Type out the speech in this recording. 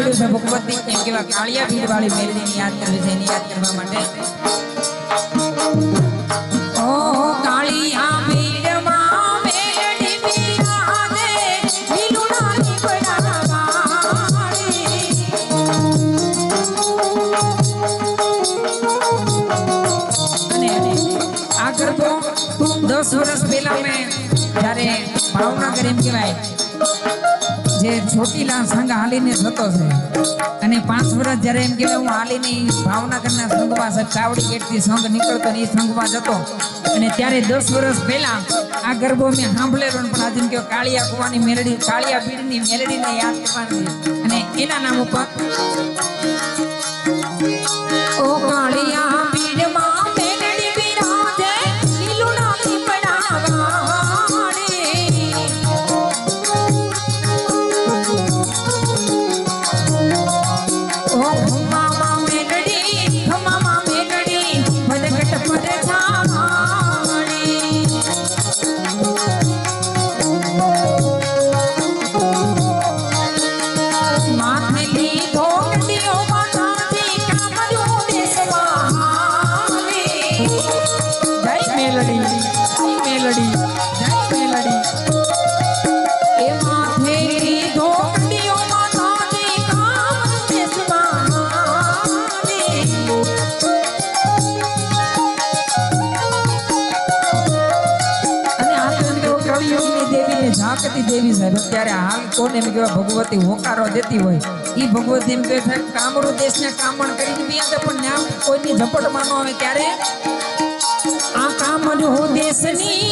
એમ કેવા કાળિયા ભીડ વાળી મેલડીને યાદ કરવી છે એની યાદ કરવા માટે ઓ કાળિયા ભીડમાં મેલડી બિરાજે, લીલુડાની બડાવાળી. અને આ ગરબો દસ વર્ષ પહેલા મેં જ્યારે ભાવનગર એમ કહેવાય જે ચોટીલા સંઘ હાલીને જતો છે. અને પાંચ વર્ષ જ્યારે એમ કહેવાય, હું હાલીની ભાવનગરના સંઘમાં છે ચાવડી ગેટથી સંઘ નીકળતો ને એ સંઘમાં જતો અને ત્યારે દસ વર્ષ પહેલા આ ગરબો મેં સાંભળેલો પણ આજે એમ કાળિયા કુવાની મેલડી, કાળિયા પીરની મેલડીને યાદ કરવાની. અને એના નામ ઉપર ઓ તાકતી દેવી સાહેબ અત્યારે હાલ કોને એમ કહેવાય ભગવતી હોકારો દેતી હોય એ ભગવતી એમ કે કામરૂ દેશને કામણ કરીને બી આવે પણ નામ કોઈની ઝપટમાં ન આવે ક્યારે? આ કામરૂ દેશની